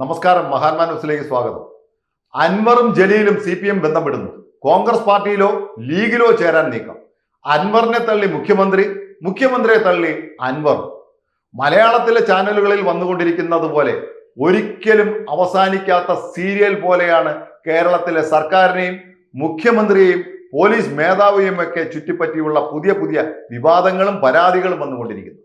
നമസ്കാരം മഹാത്മാ ന്യൂസിലേക്ക് സ്വാഗതം. അൻവറും ജലീലും സി പി എം ബന്ധപ്പെടുന്നു. കോൺഗ്രസ് പാർട്ടിയിലോ ലീഗിലോ ചേരാൻ നീക്കം. അൻവറിനെ തള്ളി മുഖ്യമന്ത്രി മുഖ്യമന്ത്രിയെ തള്ളി അൻവർ. മലയാളത്തിലെ ചാനലുകളിൽ വന്നുകൊണ്ടിരിക്കുന്നത് പോലെ ഒരിക്കലും അവസാനിക്കാത്ത സീരിയൽ പോലെയാണ് കേരളത്തിലെ സർക്കാരിനെയും മുഖ്യമന്ത്രിയെയും പോലീസ് മേധാവിയും ഒക്കെ ചുറ്റിപ്പറ്റിയുള്ള പുതിയ പുതിയ വിവാദങ്ങളും പരാതികളും വന്നുകൊണ്ടിരിക്കുന്നു.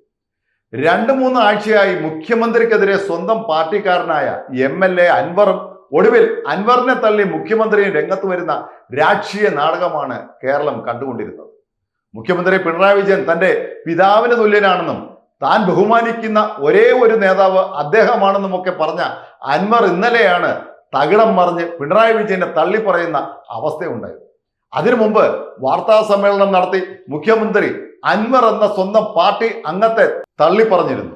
രണ്ട് മൂന്ന് ആഴ്ചയായി മുഖ്യമന്ത്രിക്കെതിരെ സ്വന്തം പാർട്ടിക്കാരനായ എം എൽ എ അൻവറും ഒടുവിൽ അൻവറിനെ തള്ളി മുഖ്യമന്ത്രിയും രംഗത്ത് വരുന്ന രാഷ്ട്രീയ നാടകമാണ് കേരളം കണ്ടുകൊണ്ടിരുന്നത്. മുഖ്യമന്ത്രി പിണറായി വിജയൻ തന്റെ പിതാവിന് തുല്യനാണെന്നും താൻ ബഹുമാനിക്കുന്ന ഒരേ ഒരു നേതാവ് അദ്ദേഹമാണെന്നും ഒക്കെ പറഞ്ഞ അൻവർ ഇന്നലെയാണ് തകിടം മറിഞ്ഞ് പിണറായി വിജയനെ തള്ളി പറയുന്ന അവസ്ഥയുണ്ടായത്. അതിനു മുമ്പ് വാർത്താ സമ്മേളനം നടത്തി മുഖ്യമന്ത്രി അൻവർ എന്ന സ്വന്തം പാർട്ടി അംഗത്തെ തള്ളി പറഞ്ഞിരുന്നു.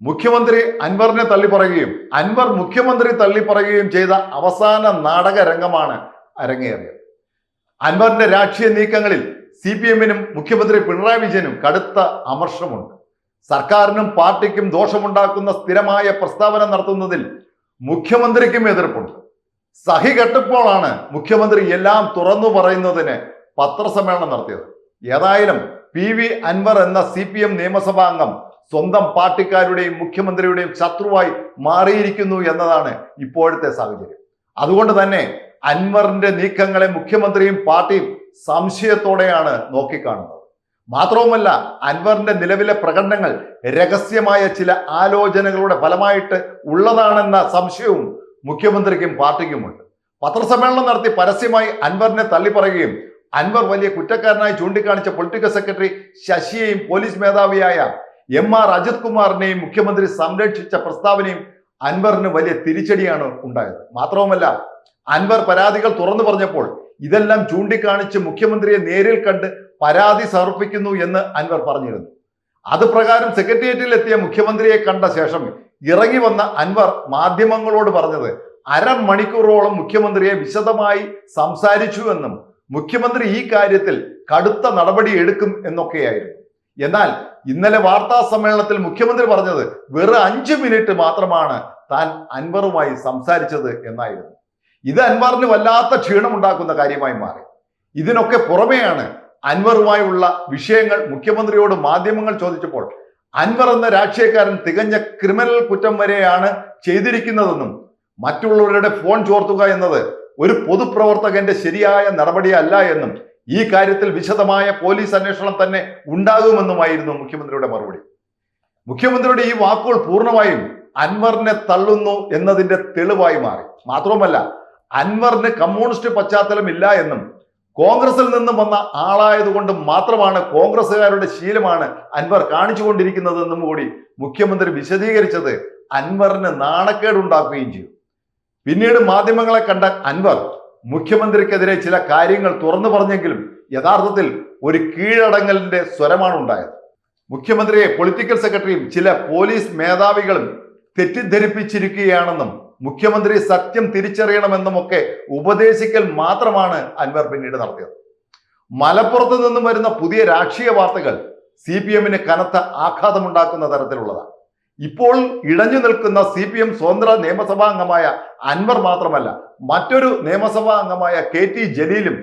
മുഖ്യമന്ത്രി അൻവറിനെ തള്ളി പറയുകയും അൻവർ മുഖ്യമന്ത്രി തള്ളി പറയുകയും ചെയ്ത അവസാന നാടക രംഗമാണ് അരങ്ങേറിയത്. അൻവറിന്റെ രാഷ്ട്രീയ നീക്കങ്ങളിൽ സി പി എമ്മിനും മുഖ്യമന്ത്രി പിണറായി വിജയനും കടുത്ത അമർഷമുണ്ട്. സർക്കാരിനും പാർട്ടിക്കും ദോഷമുണ്ടാക്കുന്ന സ്ഥിരമായ പ്രസ്താവന നടത്തുന്നതിൽ മുഖ്യമന്ത്രിക്കും എതിർപ്പുണ്ട്. സഹി കെട്ടപ്പോഴാണ് മുഖ്യമന്ത്രി എല്ലാം തുറന്നു പറയുന്നതിന് പത്രസമ്മേളനം നടത്തിയത്. ഏതായാലും പി വി അൻവർ എന്ന സി പി എം നിയമസഭാംഗം സ്വന്തം പാർട്ടിക്കാരുടെയും മുഖ്യമന്ത്രിയുടെയും ശത്രുവായി മാറിയിരിക്കുന്നു എന്നതാണ് ഇപ്പോഴത്തെ സാഹചര്യം. അതുകൊണ്ട് തന്നെ അൻവറിന്റെ നീക്കങ്ങളെ മുഖ്യമന്ത്രിയും പാർട്ടിയും സംശയത്തോടെയാണ് നോക്കിക്കാണുന്നത്. മാത്രവുമല്ല അൻവറിന്റെ നിലവിലെ പ്രകടനങ്ങൾ രഹസ്യമായ ചില ആലോചനകളുടെ ഫലമായിട്ട് ഉള്ളതാണെന്ന സംശയവും മുഖ്യമന്ത്രിക്കും പാർട്ടിക്കുമുണ്ട്. പത്രസമ്മേളനം നടത്തി പരസ്യമായി അൻവറിനെ തള്ളിപ്പറയുകയും അൻവർ വലിയ കുറ്റക്കാരനായി ചൂണ്ടിക്കാണിച്ച പൊളിറ്റിക്കൽ സെക്രട്ടറി ശശിയെയും പോലീസ് മേധാവിയായ എം ആർ അജിത് കുമാറിനെയും മുഖ്യമന്ത്രി സംരക്ഷിച്ച പ്രസ്താവനയും അൻവറിന് വലിയ തിരിച്ചടിയാണ് ഉണ്ടായത്. മാത്രവുമല്ല അൻവർ പരാതികൾ തുറന്നു പറഞ്ഞപ്പോൾ ഇതെല്ലാം ചൂണ്ടിക്കാണിച്ച് മുഖ്യമന്ത്രിയെ നേരിൽ കണ്ട് പരാതി സമർപ്പിക്കുന്നു എന്ന് അൻവർ പറഞ്ഞിരുന്നു. അത് പ്രകാരം സെക്രട്ടേറിയറ്റിൽ എത്തിയ മുഖ്യമന്ത്രിയെ കണ്ട ശേഷം ഇറങ്ങി വന്ന അൻവർ മാധ്യമങ്ങളോട് പറഞ്ഞത് അരമണിക്കൂറോളം മുഖ്യമന്ത്രിയെ വിശദമായി സംസാരിച്ചു എന്നും മുഖ്യമന്ത്രി ഈ കാര്യത്തിൽ കടുത്ത നടപടി എടുക്കും എന്നൊക്കെയായിരുന്നു. എന്നാൽ ഇന്നലെ വാർത്താ സമ്മേളനത്തിൽ മുഖ്യമന്ത്രി പറഞ്ഞത് വെറും അഞ്ചു മിനിറ്റ് മാത്രമാണ് താൻ അൻവറുമായി സംസാരിച്ചത് എന്നായിരുന്നു. ഇത് അൻവറിന് വല്ലാത്ത ക്ഷീണമുണ്ടാക്കുന്ന കാര്യമായി മാറി. ഇതിനൊക്കെ പുറമെയാണ് അൻവറുമായുള്ള വിഷയങ്ങൾ മുഖ്യമന്ത്രിയോട് മാധ്യമങ്ങൾ ചോദിച്ചപ്പോൾ അൻവർ എന്ന രാഷ്ട്രീയക്കാരൻ തികഞ്ഞ ക്രിമിനൽ കുറ്റം വരെയാണ് ചെയ്തിരിക്കുന്നതെന്നും മറ്റുള്ളവരുടെ ഫോൺ ചോർത്തുക എന്നത് ഒരു പൊതുപ്രവർത്തകന്റെ ശരിയായ നടപടിയല്ല എന്നും ഈ കാര്യത്തിൽ വിശദമായ പോലീസ് അന്വേഷണം തന്നെ ഉണ്ടാകുമെന്നുമായിരുന്നു മുഖ്യമന്ത്രിയുടെ മറുപടി. മുഖ്യമന്ത്രിയുടെ ഈ വാക്കുകൾ പൂർണമായും അൻവറിനെ തള്ളുന്നു എന്നതിന്റെ തെളിവായി മാറി. മാത്രവുമല്ല അൻവറിന് കമ്മ്യൂണിസ്റ്റ് പശ്ചാത്തലം ഇല്ല എന്നും കോൺഗ്രസിൽ നിന്നും വന്ന ആളായതുകൊണ്ട് മാത്രമാണ് കോൺഗ്രസ്സുകാരുടെ ശീലമാണ് അൻവർ കാണിച്ചുകൊണ്ടിരിക്കുന്നതെന്നും കൂടി മുഖ്യമന്ത്രി വിശദീകരിച്ചത് അൻവറിന് നാണക്കേടുണ്ടാക്കുകയും ചെയ്തു. പിന്നീട് മാധ്യമങ്ങളെ കണ്ട അൻവർ മുഖ്യമന്ത്രിക്കെതിരെ ചില കാര്യങ്ങൾ തുറന്നു പറഞ്ഞെങ്കിലും യഥാർത്ഥത്തിൽ ഒരു കീഴടങ്ങലിന്റെ സ്വരമാണ് ഉണ്ടായത്. മുഖ്യമന്ത്രിയെ പൊളിറ്റിക്കൽ സെക്രട്ടറിയും ചില പോലീസ് മേധാവികളും തെറ്റിദ്ധരിപ്പിച്ചിരിക്കുകയാണെന്നും മുഖ്യമന്ത്രി സത്യം തിരിച്ചറിയണമെന്നുമൊക്കെ ഉപദേശിക്കൽ മാത്രമാണ് അൻവർ പിന്നീട് നടത്തിയത്. മലപ്പുറത്ത് നിന്നും വരുന്ന പുതിയ രാഷ്ട്രീയ വാർത്തകൾ സി പി എമ്മിന് കനത്ത ആഘാതമുണ്ടാക്കുന്ന തരത്തിലുള്ളതാണ്. ഇപ്പോൾ ഇടഞ്ഞു നിൽക്കുന്ന സി പി എം സ്വതന്ത്ര നിയമസഭാ അംഗമായ അൻവർ മാത്രമല്ല മറ്റൊരു നിയമസഭാ അംഗമായ കെ ടി ജലീലും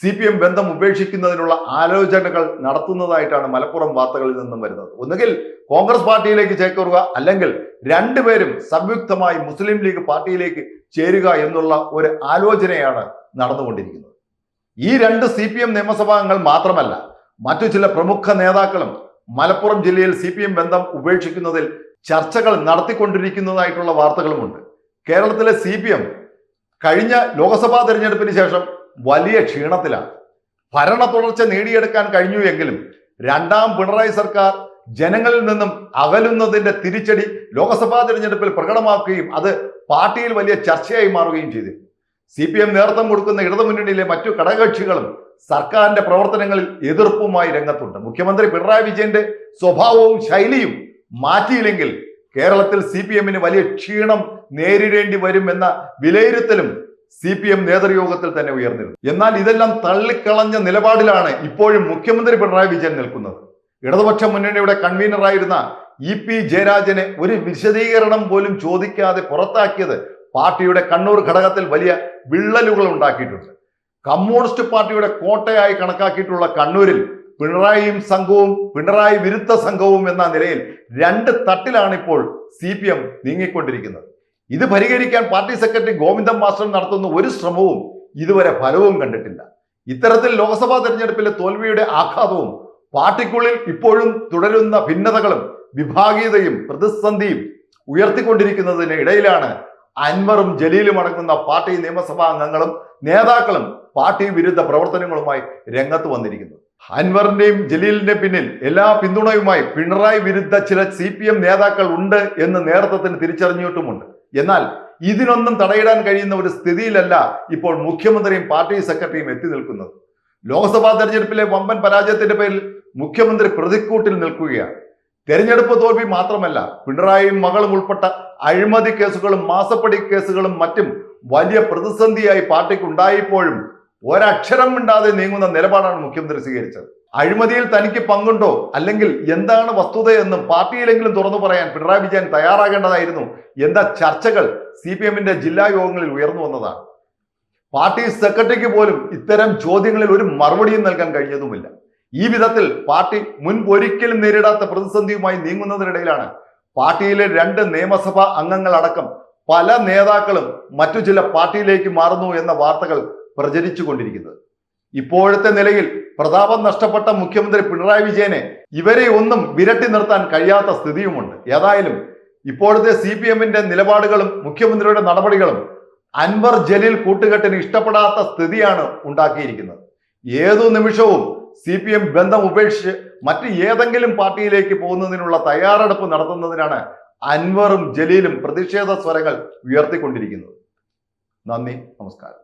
സി പി എം ബന്ധം ഉപേക്ഷിക്കുന്നതിനുള്ള ആലോചനകൾ നടത്തുന്നതായിട്ടാണ് മലപ്പുറം വാർത്തകളിൽ നിന്നും വരുന്നത്. ഒന്നുകിൽ കോൺഗ്രസ് പാർട്ടിയിലേക്ക് ചേക്കേറുക അല്ലെങ്കിൽ രണ്ടുപേരും സംയുക്തമായി മുസ്ലിം ലീഗ് പാർട്ടിയിലേക്ക് ചേരുക എന്നുള്ള ഒരു ആലോചനയാണ് നടന്നുകൊണ്ടിരിക്കുന്നത്. ഈ രണ്ട് സി പി എം മാത്രമല്ല മറ്റു ചില പ്രമുഖ നേതാക്കളും മലപ്പുറം ജില്ലയിൽ സി പി എം ബന്ധം ഉപേക്ഷിക്കുന്നതിൽ ചർച്ചകൾ നടത്തിക്കൊണ്ടിരിക്കുന്നതായിട്ടുള്ള വാർത്തകളുമുണ്ട്. കേരളത്തിലെ സി പി എം കഴിഞ്ഞ ലോക്സഭാ തെരഞ്ഞെടുപ്പിന് ശേഷം വലിയ ക്ഷീണത്തിലാണ്. ഭരണ തുടർച്ച നേടിയെടുക്കാൻ കഴിഞ്ഞു എങ്കിലും രണ്ടാം പിണറായി സർക്കാർ ജനങ്ങളിൽ നിന്നും അകലുന്നതിന്റെ തിരിച്ചടി ലോക്സഭാ തെരഞ്ഞെടുപ്പിൽ പ്രകടമാക്കുകയും അത് പാർട്ടിയിൽ വലിയ ചർച്ചയായി മാറുകയും ചെയ്തു. സി പി എം നേതൃത്വം കൊടുക്കുന്ന ഇടതുമുന്നണിയിലെ മറ്റു ഘടകകക്ഷികളും സർക്കാരിന്റെ പ്രവർത്തനങ്ങളിൽ എതിർപ്പുമായി രംഗത്തുണ്ട്. മുഖ്യമന്ത്രി പിണറായി വിജയന്റെ സ്വഭാവവും ശൈലിയും മാറ്റിയില്ലെങ്കിൽ കേരളത്തിൽ സി പി എമ്മിന് വലിയ ക്ഷീണം നേരിടേണ്ടി വരും എന്ന വിലയിരുത്തലും സി പി എം നേതൃയോഗത്തിൽ തന്നെ ഉയർന്നിരുന്നു. എന്നാൽ ഇതെല്ലാം തള്ളിക്കളഞ്ഞ നിലപാടിലാണ് ഇപ്പോഴും മുഖ്യമന്ത്രി പിണറായി വിജയൻ നിൽക്കുന്നത്. ഇടതുപക്ഷ മുന്നണിയുടെ കൺവീനറായിരുന്ന ഇ പി ജയരാജനെ ഒരു വിശദീകരണം പോലും ചോദിക്കാതെ പുറത്താക്കിയത് പാർട്ടിയുടെ കണ്ണൂർ ഘടകത്തിൽ വലിയ വിള്ളലുകൾ ഉണ്ടാക്കിയിട്ടുണ്ട്. കമ്മ്യൂണിസ്റ്റ് പാർട്ടിയുടെ കോട്ടയായി കണക്കാക്കിയിട്ടുള്ള കണ്ണൂരിൽ പിണറായിയും സംഘവും പിണറായി വിരുദ്ധ സംഘവും എന്ന നിലയിൽ രണ്ട് തട്ടിലാണ് ഇപ്പോൾ സി പി എം നീങ്ങിക്കൊണ്ടിരിക്കുന്നത്. ഇത് പരിഹരിക്കാൻ പാർട്ടി സെക്രട്ടറി ഗോവിന്ദൻ മാസ്റ്റർ നടത്തുന്ന ഒരു ശ്രമവും ഇതുവരെ ഫലവും കണ്ടിട്ടില്ല. ഇത്തരത്തിൽ ലോക്സഭാ തെരഞ്ഞെടുപ്പിലെ തോൽവിയുടെ ആഘാതവും പാർട്ടിക്കുള്ളിൽ ഇപ്പോഴും തുടരുന്ന ഭിന്നതകളും വിഭാഗീയതയും പ്രതിസന്ധിയും ഉയർത്തിക്കൊണ്ടിരിക്കുന്നതിന് ഇടയിലാണ് അൻവറും ജലീലും അടങ്ങുന്ന പാർട്ടി നിയമസഭാ അംഗങ്ങളും നേതാക്കളും പാർട്ടി വിരുദ്ധ പ്രവർത്തനങ്ങളുമായി രംഗത്ത് വന്നിരിക്കുന്നത് അൻവറിന്റെയും ജലീലിന്റെ പിന്നിൽ എല്ലാ പിന്തുണയുമായി പിണറായി വിരുദ്ധ ചില സി പി എം നേതാക്കൾ ഉണ്ട് എന്ന് നേതൃത്വത്തിന് തിരിച്ചറിഞ്ഞിട്ടുമുണ്ട്. എന്നാൽ ഇതിനൊന്നും തടയിടാൻ കഴിയുന്ന ഒരു സ്ഥിതിയിലല്ല ഇപ്പോൾ മുഖ്യമന്ത്രിയും പാർട്ടി സെക്രട്ടറിയും എത്തി നിൽക്കുന്നത്. ലോക്സഭാ തെരഞ്ഞെടുപ്പിലെ വമ്പൻ പരാജയത്തിന്റെ പേരിൽ മുഖ്യമന്ത്രി പ്രതിക്കൂട്ടിൽ നിൽക്കുകയാണ്. തെരഞ്ഞെടുപ്പ് തോൽവി മാത്രമല്ല പിണറായിയും മകളും ഉൾപ്പെട്ട അഴിമതി കേസുകളും മാസപ്പടി കേസുകളും മറ്റും വലിയ പ്രതിസന്ധിയായി പാർട്ടിക്ക് ഉണ്ടായപ്പോഴും ഒരക്ഷരം മിണ്ടാതെ നീങ്ങുന്ന നിലപാടാണ് മുഖ്യമന്ത്രി സ്വീകരിച്ചത്. അഴിമതിയിൽ തനിക്ക് പങ്കുണ്ടോ? അല്ലെങ്കിൽ എന്താണ് വസ്തുതയെന്നും പാർട്ടിയിലെങ്കിലും തുറന്നു പറയാൻ പിണറായി വിജയൻ തയ്യാറാകേണ്ടതായിരുന്നു? എന്ന ചർച്ചകൾ സി പി എമ്മിന്റെ ജില്ലാ യോഗങ്ങളിൽ ഉയർന്നു വന്നതാണ്. പാർട്ടി സെക്രട്ടറിക്ക് പോലും ഇത്തരം ചോദ്യങ്ങളിൽ ഒരു മറുപടിയും നൽകാൻ കഴിഞ്ഞതുമില്ല. ഈ വിധത്തിൽ പാർട്ടി മുൻപൊരിക്കലും നേരിടാത്ത പ്രതിസന്ധിയുമായി നീങ്ങുന്നതിനിടയിലാണ് പാർട്ടിയിലെ രണ്ട് നിയമസഭാ അംഗങ്ങളടക്കം പല നേതാക്കളും മറ്റു ചില പാർട്ടിയിലേക്ക് മാറുന്നു എന്ന വാർത്തകൾ പ്രചരിച്ചു കൊണ്ടിരിക്കുന്നത് ഇപ്പോഴത്തെ നിലയിൽ പ്രതാപം നഷ്ടപ്പെട്ട മുഖ്യമന്ത്രി പിണറായി വിജയനെ ഇവരെ ഒന്നും വിരട്ടി നിർത്താൻ കഴിയാത്ത സ്ഥിതിയുമുണ്ട്. ഏതായാലും ഇപ്പോഴത്തെ സി പി എമ്മിന്റെ നിലപാടുകളും മുഖ്യമന്ത്രിയുടെ നടപടികളും അൻവർ ജലീൽ കൂട്ടുകെട്ടിന് ഇഷ്ടപ്പെടാത്ത സ്ഥിതിയാണ് ഉണ്ടാക്കിയിരിക്കുന്നത്. ഏതു നിമിഷവും സി പി എം ബന്ധം ഉപേക്ഷിച്ച് മറ്റ് ഏതെങ്കിലും പാർട്ടിയിലേക്ക് പോകുന്നതിനുള്ള തയ്യാറെടുപ്പ് നടത്തുന്നതിനാണ് അൻവറും ജലീലും പ്രതിഷേധ സ്വരങ്ങൾ ഉയർത്തിക്കൊണ്ടിരിക്കുന്നത്. നന്ദി നമസ്കാരം.